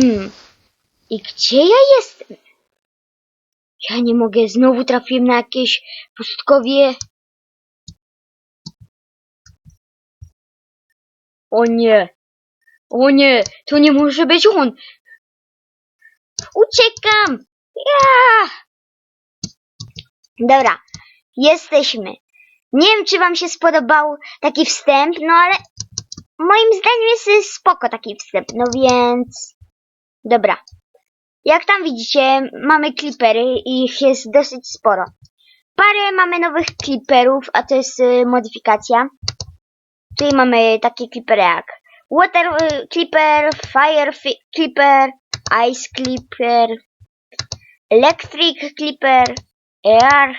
Hmm. I gdzie ja jestem? Ja nie mogę, znowu trafiłem na jakieś pustkowie. O nie. O nie, to nie może być on. Uciekam. Ja. Dobra, jesteśmy. Nie wiem, czy wam się spodobał taki wstęp, no ale moim zdaniem jest spoko taki wstęp, no więc... Dobra. Jak tam widzicie, mamy klipery i ich jest dosyć sporo. Parę mamy nowych kliperów, a to jest y, modyfikacja. Tutaj mamy takie klipery jak Water y, Clipper, Fire fi- Clipper, Ice Clipper, Electric Clipper, Air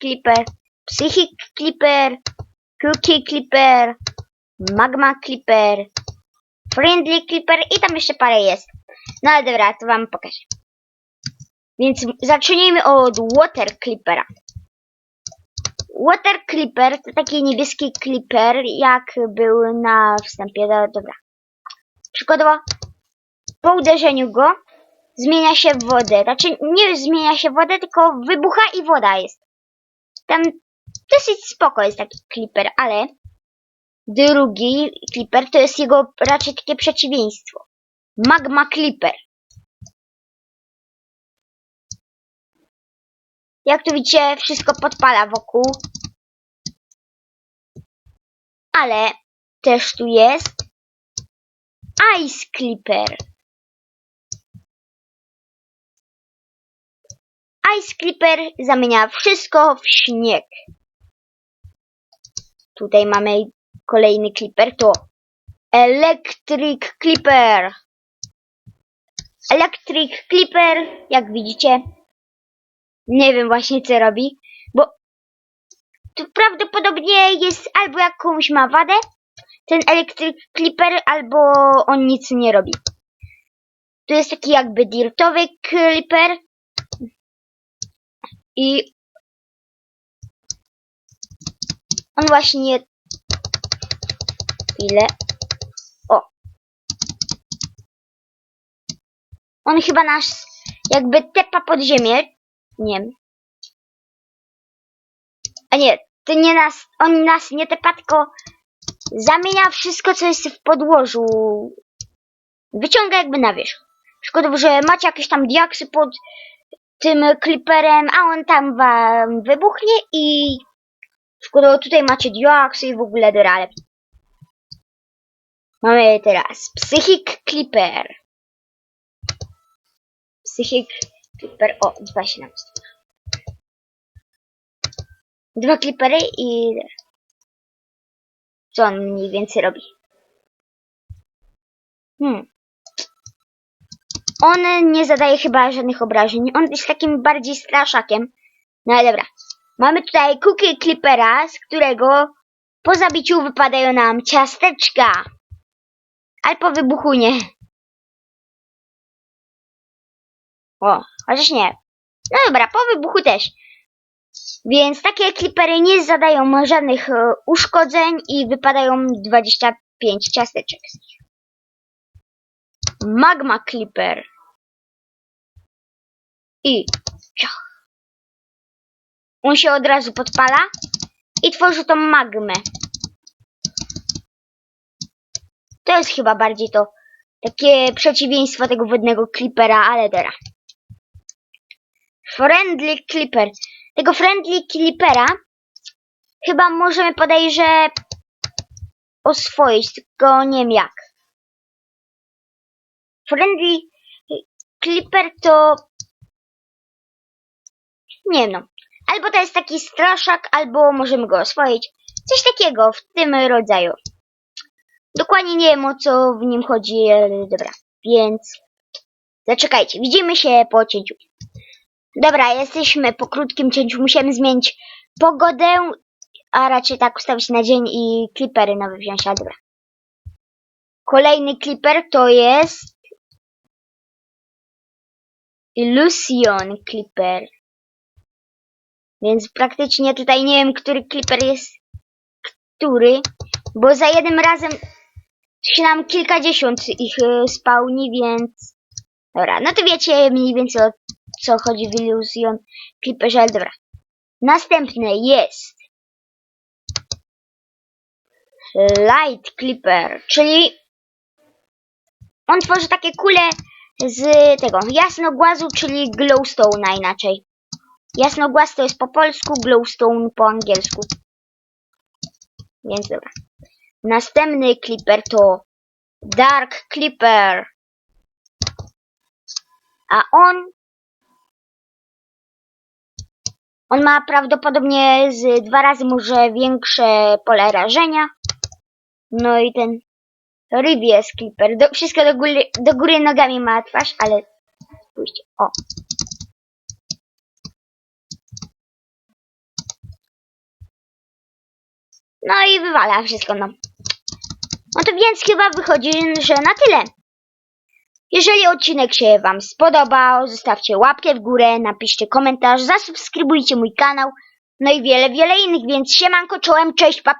Clipper, Psychic Clipper, Cookie Clipper, Magma Clipper, Friendly Clipper i tam jeszcze parę jest. No ale dobra, to wam pokażę. Więc zacznijmy od Water Clippera. Water Clipper to taki niebieski clipper, jak był na wstępie. Do, dobra. Przykładowo, po uderzeniu go zmienia się w wodę. Znaczy, nie zmienia się w wodę, tylko wybucha i woda jest. Tam dosyć spoko jest taki clipper, ale drugi clipper to jest jego raczej takie przeciwieństwo. Magma Clipper. Jak tu widzicie, wszystko podpala wokół. Ale też tu jest Ice Clipper. Ice Clipper zamienia wszystko w śnieg. Tutaj mamy kolejny Clipper, to Electric Clipper. Electric Clipper, jak widzicie, nie wiem właśnie co robi, bo tu prawdopodobnie jest albo jakąś ma wadę, ten Electric Clipper, albo on nic nie robi. Tu jest taki jakby dirtowy Clipper i on właśnie ile on chyba nas jakby tepa pod ziemię nie a nie to nie nas on nas nie tepa tylko zamienia wszystko co jest w podłożu wyciąga jakby na wierzch szkoda, że macie jakieś tam diaksy pod tym kliperem, a on tam wam wybuchnie i szkoda, tutaj macie diaksy i w ogóle dorale. Mamy teraz Psychic Clipper. Psychic Clipper. O, dwa się nam stworzyły. Dwa Clippery i... Co on mniej więcej robi? Hmm. On nie zadaje chyba żadnych obrażeń. On jest takim bardziej straszakiem. No ale dobra. Mamy tutaj Cookie Clippera, z którego po zabiciu wypadają nam ciasteczka. Ale po wybuchu nie. O, chociaż nie. No dobra, po wybuchu też. Więc takie klipery nie zadają żadnych e, uszkodzeń i wypadają 25 ciasteczek z nich. Magma Clipper. I. On się od razu podpala i tworzy tą magmę. To jest chyba bardziej to takie przeciwieństwo tego wodnego Clippera, ale dobra. Friendly Clipper. Tego Friendly Clippera chyba możemy podejrzeć oswoić, tylko nie wiem jak. Friendly Clipper to... Nie wiem no. Albo to jest taki straszak, albo możemy go oswoić. Coś takiego w tym rodzaju. Dokładnie nie wiem o co w nim chodzi, ale dobra. Więc zaczekajcie, widzimy się po cięciu. Dobra, jesteśmy po krótkim cięciu. Musimy zmienić pogodę, a raczej tak ustawić na dzień i klipery nowe wziąć. A dobra. Kolejny kliper to jest Illusion Clipper. Więc praktycznie tutaj nie wiem, który Clipper jest który, bo za jednym razem się nam kilkadziesiąt ich y, spawni, więc Dobra, no to wiecie mniej więcej o co chodzi w Illusion Clipperze, ale dobra. Następne jest Light Clipper, czyli on tworzy takie kule z tego jasnogłazu, czyli glowstone inaczej. Jasnogłaz to jest po polsku, glowstone po angielsku. Więc dobra. Następny Clipper to Dark Clipper. A on on ma prawdopodobnie z dwa razy może większe pole rażenia. No i ten Ribies Clipper. Do, wszystko do góry, do góry nogami ma twarz, ale spójrzcie. O. No i wywala wszystko, no. No to więc chyba wychodzi, że na tyle. Jeżeli odcinek się Wam spodobał, zostawcie łapkę w górę, napiszcie komentarz, zasubskrybujcie mój kanał, no i wiele, wiele innych, więc siemanko, czołem, cześć, papa.